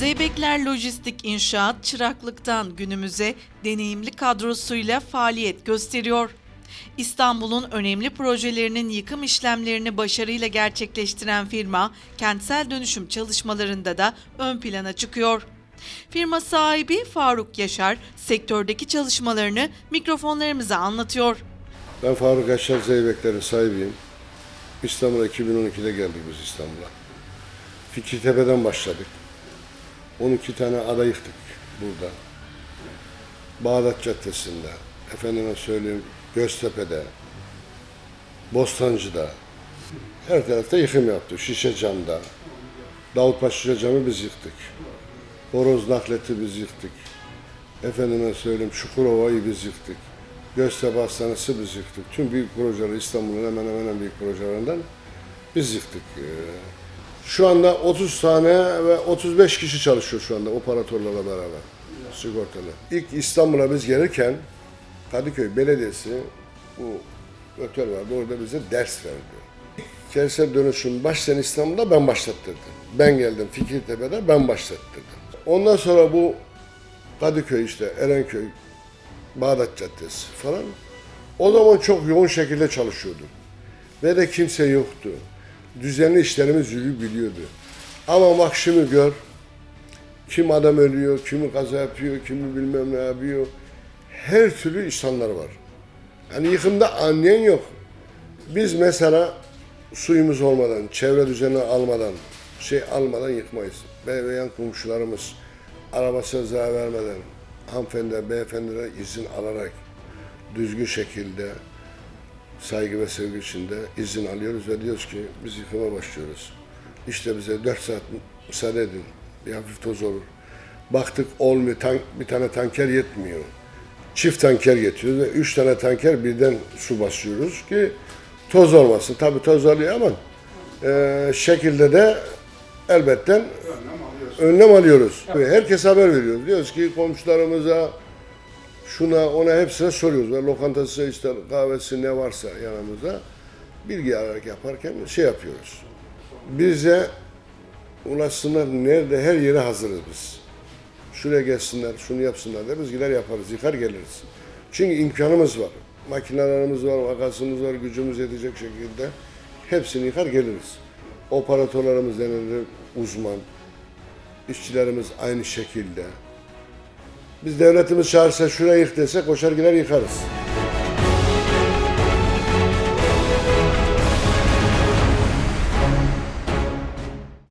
Zeybekler Lojistik İnşaat çıraklıktan günümüze deneyimli kadrosuyla faaliyet gösteriyor. İstanbul'un önemli projelerinin yıkım işlemlerini başarıyla gerçekleştiren firma, kentsel dönüşüm çalışmalarında da ön plana çıkıyor. Firma sahibi Faruk Yaşar, sektördeki çalışmalarını mikrofonlarımıza anlatıyor. Ben Faruk Yaşar Zeybekler'in sahibiyim. İstanbul'a 2012'de geldik biz İstanbul'a. Fikirtepe'den başladık. 12 tane ada yıktık burada. Bağdat Caddesi'nde, efendime söyleyeyim Göztepe'de, Bostancı'da, her tarafta yıkım yaptık. Şişe Cam'da, Davutpaşa Şişe Camı biz yıktık. Horoz Naklet'i biz yıktık. Efendime söyleyeyim Çukurova'yı biz yıktık. Göztepe Hastanesi biz yıktık. Tüm büyük projeleri İstanbul'un hemen hemen en büyük projelerinden biz yıktık. Şu anda 30 tane ve 35 kişi çalışıyor şu anda operatörlerle beraber. Sigortalı. İlk İstanbul'a biz gelirken Kadıköy Belediyesi bu otel vardı orada bize ders verdi. Kentsel dönüşüm başlayan İstanbul'da ben başlattırdım. Ben geldim Fikirtepe'de ben başlattırdım. Ondan sonra bu Kadıköy işte Erenköy, Bağdat Caddesi falan. O zaman çok yoğun şekilde çalışıyordum. Ve de kimse yoktu. Düzenli işlerimiz yürüyebiliyordu. Ama bak şimdi gör, kim adam ölüyor, kimi kaza yapıyor, kimi bilmem ne yapıyor. Her türlü insanlar var. Yani yıkımda anlayan yok. Biz mesela suyumuz olmadan, çevre düzeni almadan, şey almadan yıkmayız. Yan komşularımız arabasına zarar vermeden, hanımefendi, beyefendilere izin alarak düzgün şekilde saygı ve sevgi içinde izin alıyoruz ve diyoruz ki biz yıkıma başlıyoruz. İşte bize 4 saat müsaade edin. Bir hafif toz olur. Baktık olmuyor. Tank, bir tane tanker yetmiyor. Çift tanker getiriyoruz ve 3 tane tanker birden su basıyoruz ki toz olmasın. Tabii toz oluyor ama e, şekilde de elbette önlem alıyoruz. Ve Herkese haber veriyoruz. Diyoruz ki komşularımıza, şuna ona hepsine soruyoruz. Ve lokantası işte kahvesi ne varsa yanımızda bilgi alarak yaparken şey yapıyoruz. Bize ulaşsınlar nerede her yere hazırız biz. Şuraya gelsinler, şunu yapsınlar da biz gider yaparız, yıkar geliriz. Çünkü imkanımız var. Makinelerimiz var, vakasımız var, gücümüz yetecek şekilde hepsini yıkar geliriz. Operatörlerimiz denilir uzman, işçilerimiz aynı şekilde. Biz devletimiz çağırsa şuraya yık dese koşar gider yıkarız.